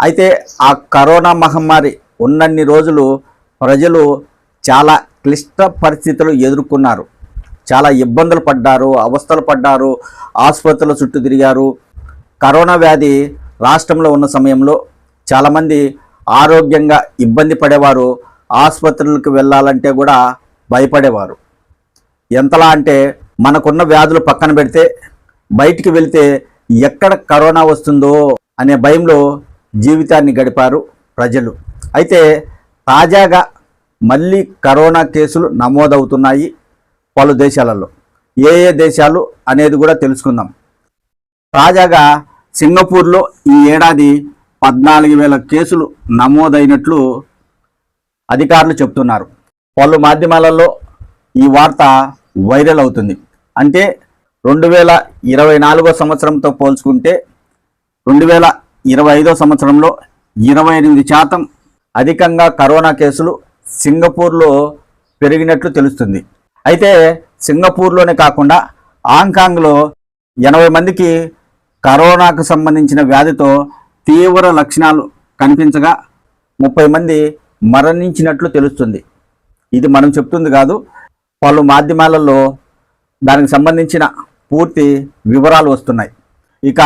అయితే ఆ కరోనా మహమ్మారి ఉన్నన్ని రోజులు ప్రజలు చాలా క్లిష్ట పరిస్థితులు ఎదుర్కొన్నారు. చాలా ఇబ్బందులు పడ్డారు అవస్థలు పడ్డారు ఆసుపత్రుల చుట్టూ తిరిగారు. కరోనా వ్యాధి రాష్ట్రంలో ఉన్న సమయంలో చాలామంది ఆరోగ్యంగా ఇబ్బంది పడేవారు ఆసుపత్రులకు వెళ్ళాలంటే కూడా భయపడేవారు. ఎంతలా అంటే మనకున్న వ్యాధులు పక్కన పెడితే బయటికి వెళితే ఎక్కడ కరోనా వస్తుందో అనే భయంలో జీవితాన్ని గడిపారు ప్రజలు. అయితే తాజాగా మళ్ళీ కరోనా కేసులు నమోదవుతున్నాయి పలు దేశాలలో. ఏ ఏ దేశాలు అనేది కూడా తెలుసుకుందాం. తాజాగా సింగపూర్లో ఈ ఏడాది పద్నాలుగు వేల కేసులు నమోదైనట్లు అధికారులు చెప్తున్నారు పలు మాధ్యమాలలో ఈ వార్త వైరల్ అవుతుంది. అంటే రెండు వేల ఇరవై నాలుగో సంవత్సరంతో పోల్చుకుంటే రెండు వేల ఇరవై ఐదో సంవత్సరంలో ఇరవై ఎనిమిది శాతం అధికంగా కరోనా కేసులు సింగపూర్లో పెరిగినట్లు తెలుస్తుంది. అయితే సింగపూర్లోనే కాకుండా హాంకాంగ్లో ఎనభై మందికి కరోనాకు సంబంధించిన వ్యాధితో తీవ్ర లక్షణాలు కనిపించగా ముప్పై మంది మరణించినట్లు తెలుస్తుంది. ఇది మనం చెప్తుంది కాదు పలు మాధ్యమాలలో దానికి సంబంధించిన పూర్తి వివరాలు వస్తున్నాయి. ఇక